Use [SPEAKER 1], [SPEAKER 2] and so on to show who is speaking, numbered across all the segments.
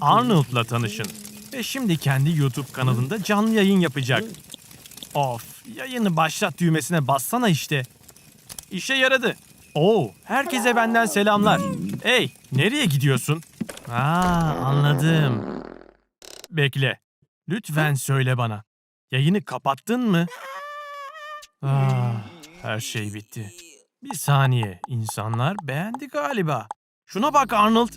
[SPEAKER 1] Arnold'la tanışın. Ve şimdi kendi YouTube kanalında canlı yayın yapacak. Of, yayını başlat düğmesine bassana işte. İşe yaradı. Oo, herkese benden selamlar. Hey, nereye gidiyorsun? Aa, anladım. Bekle. Lütfen söyle bana. Yayını kapattın mı? Ah, her şey bitti. Bir saniye. İnsanlar beğendi galiba. Şuna bak Arnold.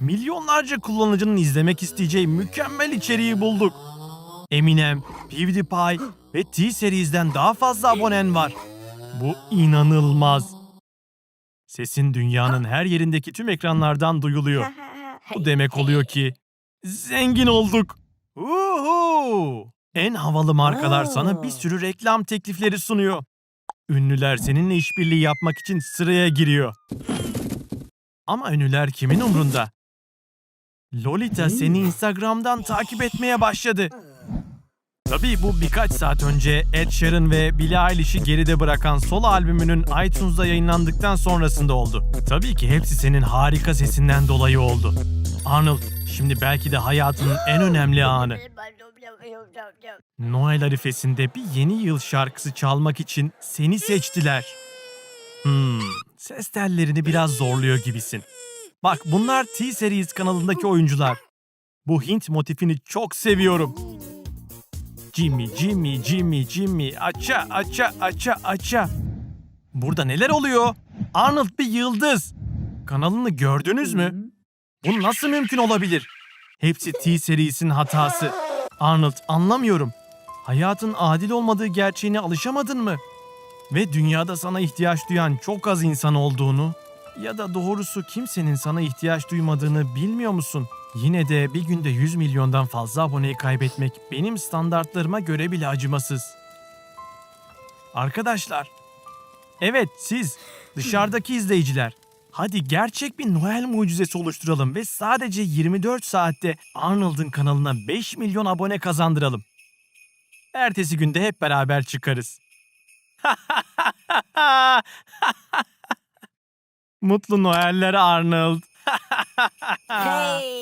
[SPEAKER 1] Milyonlarca kullanıcının izlemek isteyeceği mükemmel içeriği bulduk. Eminem, PewDiePie ve T-Series'den daha fazla abonen var. Bu inanılmaz. Sesin dünyanın her yerindeki tüm ekranlardan duyuluyor. Bu demek oluyor ki zengin olduk. Uhu! En havalı markalar sana bir sürü reklam teklifleri sunuyor. Ünlüler seninle işbirliği yapmak için sıraya giriyor. Ama ünlüler kimin umrunda? Lolita seni Instagram'dan takip etmeye başladı. Tabii bu birkaç saat önce Ed Sheeran ve Billie Eilish'i geride bırakan solo albümünün iTunes'da yayınlandıktan sonrasında oldu. Tabii ki hepsi senin harika sesinden dolayı oldu. Arnold, şimdi belki de hayatının en önemli anı. Noel arifesinde bir yeni yıl şarkısı çalmak için seni seçtiler. Hmm, ses tellerini biraz zorluyor gibisin. Bak bunlar T-Series kanalındaki oyuncular. Bu Hint motifini çok seviyorum. Jimmy, Jimmy, Jimmy, Jimmy, aça, aça, aça, aça. Burada neler oluyor? Arnold bir yıldız. Kanalını gördünüz mü? Bu nasıl mümkün olabilir? Hepsi T-Series'in hatası. Arnold anlamıyorum. Hayatın adil olmadığı gerçeğine alışamadın mı? Ve dünyada sana ihtiyaç duyan çok az insan olduğunu ya da doğrusu kimsenin sana ihtiyaç duymadığını bilmiyor musun? Yine de bir günde 100 milyondan fazla aboneyi kaybetmek benim standartlarıma göre bile acımasız. Arkadaşlar, evet siz dışarıdaki izleyiciler Hadi gerçek bir Noel mucizesi oluşturalım ve sadece 24 saatte Arnold'un kanalına 5 milyon abone kazandıralım. Ertesi günde hep beraber çıkarız. Mutlu Noeller Arnold.
[SPEAKER 2] Hey.